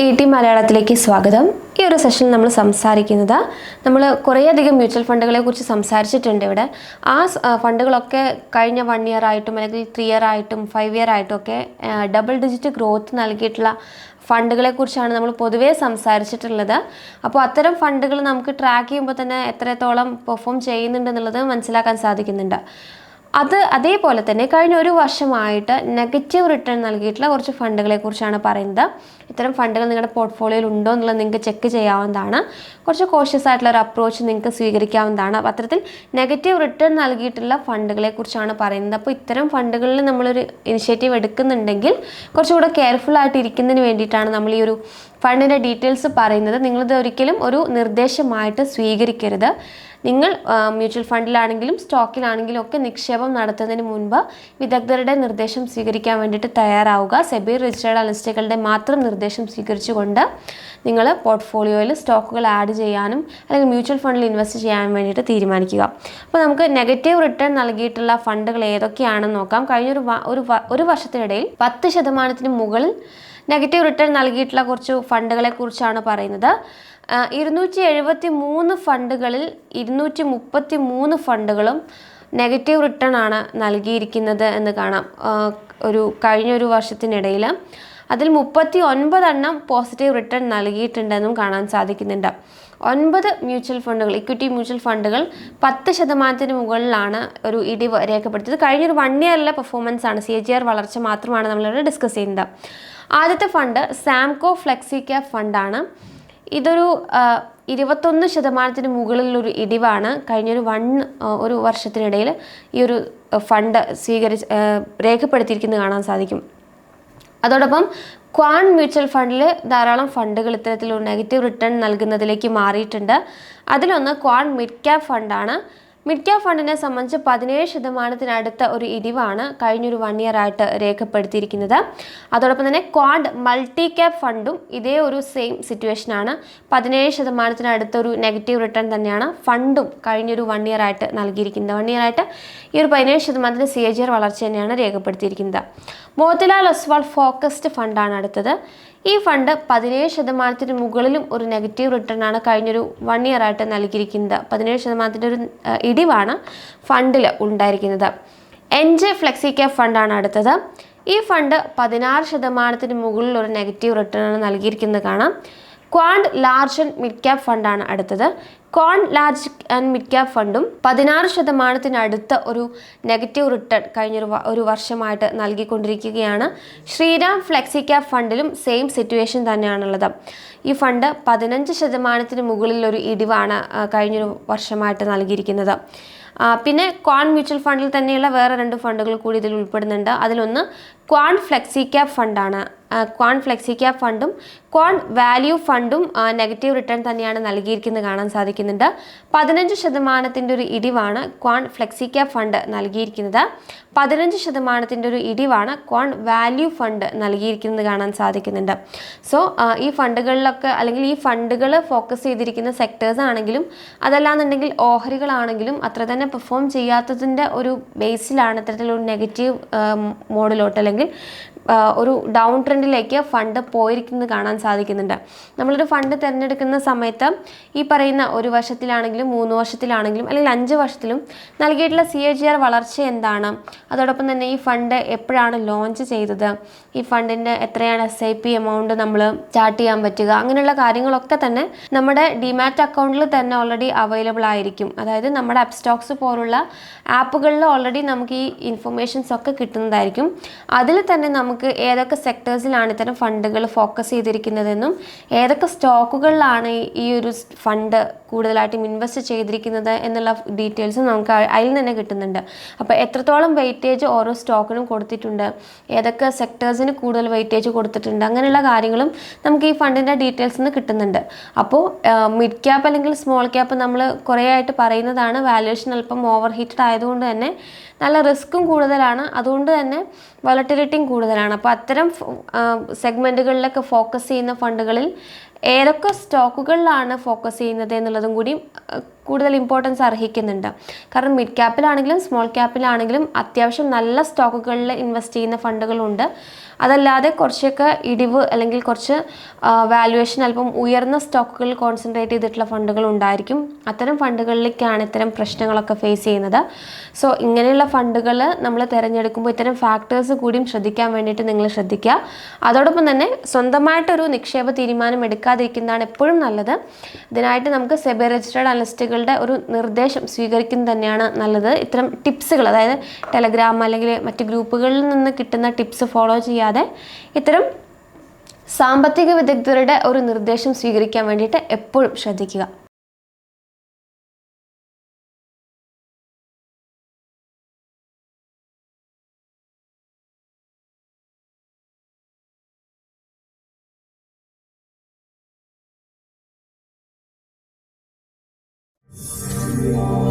E T മലയാളത്തിലേക്ക് സ്വാഗതം. ഈ ഒരു സെഷനിൽ നമ്മൾ സംസാരിക്കുന്നത് നമ്മൾ കുറേയധികം മ്യൂച്വൽ ഫണ്ടുകളെ കുറിച്ച് സംസാരിച്ചിട്ടുണ്ട് ഇവിടെ. ആ ഫണ്ടുകളൊക്കെ കഴിഞ്ഞ വൺ ഇയർ ആയിട്ടും അല്ലെങ്കിൽ ത്രീ ഇയർ ആയിട്ടും ഫൈവ് ഇയർ ആയിട്ടും ഒക്കെ ഡബിൾ ഡിജിറ്റ് ഗ്രോത്ത് നൽകിയിട്ടുള്ള ഫണ്ടുകളെ കുറിച്ചാണ് നമ്മൾ പൊതുവേ സംസാരിച്ചിട്ടുള്ളത്. അപ്പോൾ അത്തരം ഫണ്ടുകൾ നമുക്ക് ട്രാക്ക് ചെയ്യുമ്പോൾ തന്നെ എത്രത്തോളം പെർഫോം ചെയ്യുന്നുണ്ടെന്നുള്ളത് മനസ്സിലാക്കാൻ സാധിക്കുന്നുണ്ട്. അത് അതേപോലെ തന്നെ കഴിഞ്ഞ ഒരു വർഷമായിട്ട് നെഗറ്റീവ് റിട്ടേൺ നൽകിയിട്ടുള്ള കുറച്ച് ഫണ്ടുകളെ കുറിച്ചാണ് പറയുന്നത്. ഇത്തരം ഫണ്ടുകൾ നിങ്ങളുടെ പോർട്ട്ഫോളിയോയിൽ ഉണ്ടോ എന്നുള്ളത് നിങ്ങൾക്ക് ചെക്ക് ചെയ്യാവുന്നതാണ്. കുറച്ച് കോഷ്യസ് ആയിട്ടുള്ള ഒരു അപ്രോച്ച് നിങ്ങൾക്ക് സ്വീകരിക്കാവുന്നതാണ്. അപ്പോൾ അത്തരത്തിൽ നെഗറ്റീവ് റിട്ടേൺ നൽകിയിട്ടുള്ള ഫണ്ടുകളെ കുറിച്ചാണ് പറയുന്നത്. അപ്പോൾ ഇത്തരം ഫണ്ടുകളിൽ നമ്മളൊരു ഇനിഷ്യേറ്റീവ് എടുക്കുന്നുണ്ടെങ്കിൽ കുറച്ചുകൂടെ കെയർഫുൾ ആയിട്ട് ഇരിക്കുന്നതിന് വേണ്ടിയിട്ടാണ് നമ്മൾ ഈ ഒരു ഫണ്ടിന്റെ ഡീറ്റെയിൽസ് പറയുന്നത്. നിങ്ങളിത് ഒരിക്കലും ഒരു നിർദ്ദേശമായിട്ട് സ്വീകരിക്കരുത്. നിങ്ങൾ മ്യൂച്വൽ ഫണ്ടിലാണെങ്കിലും സ്റ്റോക്കിലാണെങ്കിലും ഒക്കെ നിക്ഷേപം നടത്തുന്നതിന് മുൻപ് വിദഗ്ധരുടെ നിർദ്ദേശം സ്വീകരിക്കാൻ വേണ്ടിയിട്ട് തയ്യാറാവുക. സെബി രജിസ്റ്റേർഡ് അനലിസ്റ്റുകളുടെ മാത്രം നിർദ്ദേശം സ്വീകരിച്ചുകൊണ്ട് നിങ്ങൾ പോർട്ട്ഫോളിയോയിൽ സ്റ്റോക്കുകൾ ആഡ് ചെയ്യാനും അല്ലെങ്കിൽ മ്യൂച്വൽ ഫണ്ടിൽ ഇൻവെസ്റ്റ് ചെയ്യാൻ വേണ്ടിയിട്ട് തീരുമാനിക്കുക. അപ്പോൾ നമുക്ക് നെഗറ്റീവ് റിട്ടേൺ നൽകിയിട്ടുള്ള ഫണ്ടുകൾ ഏതൊക്കെയാണെന്ന് നോക്കാം. കഴിഞ്ഞൊരു ഒരു ഒരു വർഷത്തിനിടയിൽ പത്ത് ശതമാനത്തിന് മുകളിൽ നെഗറ്റീവ് റിട്ടേൺ നൽകിയിട്ടുള്ള കുറച്ച് ഫണ്ടുകളെ കുറിച്ചാണ് പറയുന്നത്. ഇരുന്നൂറ്റി എഴുപത്തി മൂന്ന് ഫണ്ടുകളിൽ ഇരുന്നൂറ്റി മുപ്പത്തി മൂന്ന് ഫണ്ടുകളും നെഗറ്റീവ് റിട്ടേൺ ആണ് നൽകിയിരിക്കുന്നത് എന്ന് കാണാം. ഒരു കഴിഞ്ഞ ഒരു വർഷത്തിനിടയിൽ അതിൽ മുപ്പത്തി ഒൻപതെണ്ണം പോസിറ്റീവ് റിട്ടേൺ നൽകിയിട്ടുണ്ടെന്നും കാണാൻ സാധിക്കുന്നുണ്ട്. ഒൻപത് മ്യൂച്വൽ ഫണ്ടുകൾ ഇക്വിറ്റി മ്യൂച്വൽ ഫണ്ടുകൾ പത്ത് ശതമാനത്തിന് മുകളിലാണ് ഒരു ഇടിവ് രേഖപ്പെടുത്തിയത്. കഴിഞ്ഞൊരു വൺ ഇയറിലെ പെർഫോമൻസ് ആണ്. സി ജി ആർ വളർച്ച മാത്രമാണ് നമ്മളിവിടെ ഡിസ്കസ് ചെയ്യുന്നത്. ആദ്യത്തെ ഫണ്ട് സാംകോ ഫ്ലെക്സി ക്യാപ് ഫണ്ടാണ് ഇതൊരു ഇരുപത്തൊന്ന് ശതമാനത്തിന് മുകളിലൊരു ഇടിവാണ്. കഴിഞ്ഞൊരു വൺ ഒരു വർഷത്തിനിടയിൽ ഈ ഒരു ഫണ്ട് സ്വീകരിച്ച് രേഖപ്പെടുത്തിയിരിക്കുന്നത് കാണാൻ സാധിക്കും. അതോടൊപ്പം ക്വാൺ മ്യൂച്വൽ ഫണ്ടിൽ ധാരാളം ഫണ്ടുകൾ ഇത്തരത്തിലൊരു നെഗറ്റീവ് റിട്ടേൺ നൽകുന്നതിലേക്ക് മാറിയിട്ടുണ്ട്. അതിലൊന്ന് ക്വാൺ മിഡ് ക്യാപ് ഫണ്ടാണ്. മിഡ് ക്യാപ് ഫണ്ടിനെ സംബന്ധിച്ച് പതിനേഴ് ശതമാനത്തിനടുത്ത ഒരു ഇടിവാണ് കഴിഞ്ഞൊരു വൺ ഇയർ ആയിട്ട് രേഖപ്പെടുത്തിയിരിക്കുന്നത്. അതോടൊപ്പം തന്നെ ക്വാഡ് മൾട്ടി ക്യാപ് ഫണ്ടും ഇതേ ഒരു സെയിം സിറ്റുവേഷനാണ് പതിനേഴ് ശതമാനത്തിനടുത്ത ഒരു നെഗറ്റീവ് റിട്ടേൺ തന്നെയാണ് ഫണ്ടും കഴിഞ്ഞൊരു വൺ ഇയർ ആയിട്ട് നൽകിയിരിക്കുന്നത്. വൺ ഇയർ ആയിട്ട് ഈ ഒരു പതിനേഴ് ശതമാനത്തിന് സി എ ജി ആർ വളർച്ച തന്നെയാണ് രേഖപ്പെടുത്തിയിരിക്കുന്നത്. മോത്തിലാൽ ഒസ്വാൾ ഫോക്കസ്ഡ് ഫണ്ടാണ് അടുത്തത്. ഈ ഫണ്ട് പതിനേഴ് ശതമാനത്തിന് മുകളിലും ഒരു നെഗറ്റീവ് റിട്ടേൺ ആണ് കഴിഞ്ഞൊരു വൺ ഇയർ ആയിട്ട് നൽകിയിരിക്കുന്നത്. പതിനേഴ് ശതമാനത്തിന്റെ ഒരു ഇടിവാണ് ഫണ്ടിൽ ഉണ്ടായിരിക്കുന്നത്. എൻ ജെ ഫ്ലെക്സി ക്യാപ് ഫണ്ടാണ് അടുത്തത്. ഈ ഫണ്ട് പതിനാറ് ശതമാനത്തിന് മുകളിൽ ഒരു നെഗറ്റീവ് റിട്ടേൺ ആണ് നൽകിയിരിക്കുന്നത് കാണാം. Quant large and mid cap ഫണ്ടാണ് അടുത്തത്. Quant large and mid cap ഫണ്ടും പതിനാറ് ശതമാനത്തിനടുത്ത ഒരു നെഗറ്റീവ് റിട്ടേൺ കഴിഞ്ഞൊരു ഒരു വർഷമായിട്ട് നൽകിക്കൊണ്ടിരിക്കുകയാണ്. ശ്രീരാം ഫ്ലെക്സി ക്യാപ് ഫണ്ടിലും സെയിം സിറ്റുവേഷൻ തന്നെയാണുള്ളത്. ഈ ഫണ്ട് പതിനഞ്ച് ശതമാനത്തിന് മുകളിൽ ഒരു ഇടിവാണ് കഴിഞ്ഞൊരു വർഷമായിട്ട് നൽകിയിരിക്കുന്നത്. പിന്നെ ക്വാൺ മ്യൂച്വൽ ഫണ്ടിൽ തന്നെയുള്ള വേറെ രണ്ട് ഫണ്ടുകൾ കൂടി ഇതിൽ ഉൾപ്പെടുന്നുണ്ട്. അതിലൊന്ന് ക്വാൺ ഫ്ലെക്സി ക്യാപ് ഫണ്ടാണ്. ക്വാൺ ഫ്ലെക്സി ക്യാപ് ഫണ്ടും ക്വാൺ വാല്യൂ ഫണ്ടും നെഗറ്റീവ് റിട്ടേൺ തന്നെയാണ് നൽകിയിരിക്കുന്നത് കാണാൻ സാധിക്കുന്നുണ്ട്. പതിനഞ്ച് ശതമാനത്തിന്റെ ഒരു ഇടിവാണ് ക്വാൺ ഫ്ലെക്സി ക്യാപ് ഫണ്ട് നൽകിയിരിക്കുന്നത്. പതിനഞ്ച് ശതമാനത്തിന്റെ ഒരു ഇടിവാണ് ക്വാൺ വാല്യൂ ഫണ്ട് നൽകിയിരിക്കുന്നത് കാണാൻ സാധിക്കുന്നുണ്ട്. സോ ഈ ഫണ്ടുകളിലൊക്കെ അല്ലെങ്കിൽ ഈ ഫണ്ടുകൾ ഫോക്കസ് ചെയ്തിരിക്കുന്ന സെക്ടേഴ്സ് ആണെങ്കിലും അതല്ലാന്നുണ്ടെങ്കിൽ ഓഹരികളാണെങ്കിലും അത്ര തന്നെ പെർഫോം ചെയ്യാത്തതിന്റെ ഒരു ബേസിലാണ് ഇത്തരത്തിലൊരു നെഗറ്റീവ് മോഡിലോട്ട് അല്ലെങ്കിൽ ഒരു ഡൗൺ ട്രെൻഡിലേക്ക് ഫണ്ട് പോയിരിക്കുന്നത് കാണാൻ സാധിക്കുന്നുണ്ട്. നമ്മളൊരു ഫണ്ട് തിരഞ്ഞെടുക്കുന്ന സമയത്ത് ഈ പറയുന്ന ഒരു വർഷത്തിലാണെങ്കിലും മൂന്ന് വർഷത്തിലാണെങ്കിലും അല്ലെങ്കിൽ അഞ്ച് വർഷത്തിലും നൽകിയിട്ടുള്ള സി എ ജി ആർ വളർച്ച എന്താണ്? അതോടൊപ്പം തന്നെ ഈ ഫണ്ട് എപ്പോഴാണ് ലോഞ്ച് ചെയ്തത്? ഈ ഫണ്ടിന്റെ എത്രയാണ് എസ് ഐ പി എമൗണ്ട് നമ്മൾ സ്റ്റാർട്ട് ചെയ്യാൻ പറ്റുക? അങ്ങനെയുള്ള കാര്യങ്ങളൊക്കെ തന്നെ നമ്മുടെ ഡിമാറ്റ് അക്കൗണ്ടിൽ തന്നെ ഓൾറെഡി അവൈലബിൾ ആയിരിക്കും. അതായത് നമ്മുടെ അപ്സ്റ്റോക്സ് സ്റ്റോക്സ് പോലുള്ള ആപ്പുകളിൽ ഓൾറെഡി നമുക്ക് ഈ ഇൻഫർമേഷൻസ് ഒക്കെ കിട്ടുന്നതായിരിക്കും. അതിൽ തന്നെ നമുക്ക് ഏതൊക്കെ സെക്ടേഴ്സിലാണ് ഇത്തരം ഫണ്ടുകൾ ഫോക്കസ് ചെയ്തിരിക്കുന്നതെന്നും ഏതൊക്കെ സ്റ്റോക്കുകളിലാണ് ഈ ഒരു ഫണ്ട് കൂടുതലായിട്ടും ഇൻവെസ്റ്റ് ചെയ്തിരിക്കുന്നത് എന്നുള്ള ഡീറ്റെയിൽസ് നമുക്ക് അതിൽ തന്നെ കിട്ടുന്നുണ്ട്. അപ്പോൾ എത്രത്തോളം വെയിറ്റേജ് ഓരോ സ്റ്റോക്കിനും കൊടുത്തിട്ടുണ്ട് ഏതൊക്കെ സെക്ടേഴ്സിന് കൂടുതൽ വെയിറ്റേജ് കൊടുത്തിട്ടുണ്ട് അങ്ങനെയുള്ള കാര്യങ്ങളും നമുക്ക് ഈ ഫണ്ടിന്റെ ഡീറ്റെയിൽസ് നിന്ന് കിട്ടുന്നുണ്ട്. അപ്പോൾ മിഡ് ക്യാപ്പ് അല്ലെങ്കിൽ സ്മോൾ ക്യാപ്പ് നമ്മൾ കുറേ ആയിട്ട് പറയുന്നതാണ് വാല്യുവേഷൻ അല്പം ഓവർ ഹീറ്റഡ് ആയതുകൊണ്ട് തന്നെ നല്ല റിസ്ക്കും കൂടുതലാണ്. അതുകൊണ്ട് തന്നെ വോളറ്റിലിറ്റിയും കൂടുതലാണ്. അപ്പോൾ അത്തരം സെഗ്മെന്റുകളിലൊക്കെ ഫോക്കസ് ചെയ്യുന്ന ഫണ്ടുകളിൽ ഏതൊക്കെ സ്റ്റോക്കുകളിലാണ് ഫോക്കസ് ചെയ്യുന്നത് എന്നുള്ളതും കൂടി കൂടുതൽ ഇമ്പോർട്ടൻസ് അർഹിക്കുന്നുണ്ട്. കാരണം മിഡ് ക്യാപ്പിലാണെങ്കിലും സ്മോൾ ക്യാപ്പിലാണെങ്കിലും അത്യാവശ്യം നല്ല സ്റ്റോക്കുകളിൽ ഇൻവെസ്റ്റ് ചെയ്യുന്ന ഫണ്ടുകളുണ്ട്. അതല്ലാതെ കുറച്ചൊക്കെ ഇടിവ് അല്ലെങ്കിൽ കുറച്ച് വാല്യുവേഷൻ അല്പം ഉയർന്ന സ്റ്റോക്കുകളിൽ കോൺസെൻട്രേറ്റ് ചെയ്തിട്ടുള്ള ഫണ്ടുകൾ ഉണ്ടായിരിക്കും. അത്തരം ഫണ്ടുകളിലേക്കാണ് ഇത്തരം പ്രശ്നങ്ങളൊക്കെ ഫേസ് ചെയ്യുന്നത്. സോ ഇങ്ങനെയുള്ള ഫണ്ടുകൾ നമ്മൾ തിരഞ്ഞെടുക്കുമ്പോൾ ഇത്തരം ഫാക്ടേഴ്സ് കൂടിയും ശ്രദ്ധിക്കാൻ വേണ്ടിയിട്ട് നിങ്ങൾ ശ്രദ്ധിക്കുക. അതോടൊപ്പം തന്നെ സ്വന്തമായിട്ടൊരു നിക്ഷേപ തീരുമാനം എടുക്കാതിരിക്കുന്നതാണ് എപ്പോഴും നല്ലത്. ഇതിനായിട്ട് നമുക്ക് സെബി രജിസ്റ്റേർഡ് അനലിസ്റ്റുകളുടെ ഒരു നിർദ്ദേശം സ്വീകരിക്കുന്നത് തന്നെയാണ് നല്ലത്. ഇത്തരം ടിപ്സുകൾ അതായത് ടെലഗ്രാം അല്ലെങ്കിൽ മറ്റ് ഗ്രൂപ്പുകളിൽ നിന്ന് കിട്ടുന്ന ടിപ്സ് ഫോളോ ചെയ്യാതെ ഇത്തരം സാമ്പത്തിക വിദഗ്ധരുടെ ഒരു നിർദ്ദേശം സ്വീകരിക്കാൻ വേണ്ടിയിട്ട് എപ്പോഴും ശ്രദ്ധിക്കുക. Lord.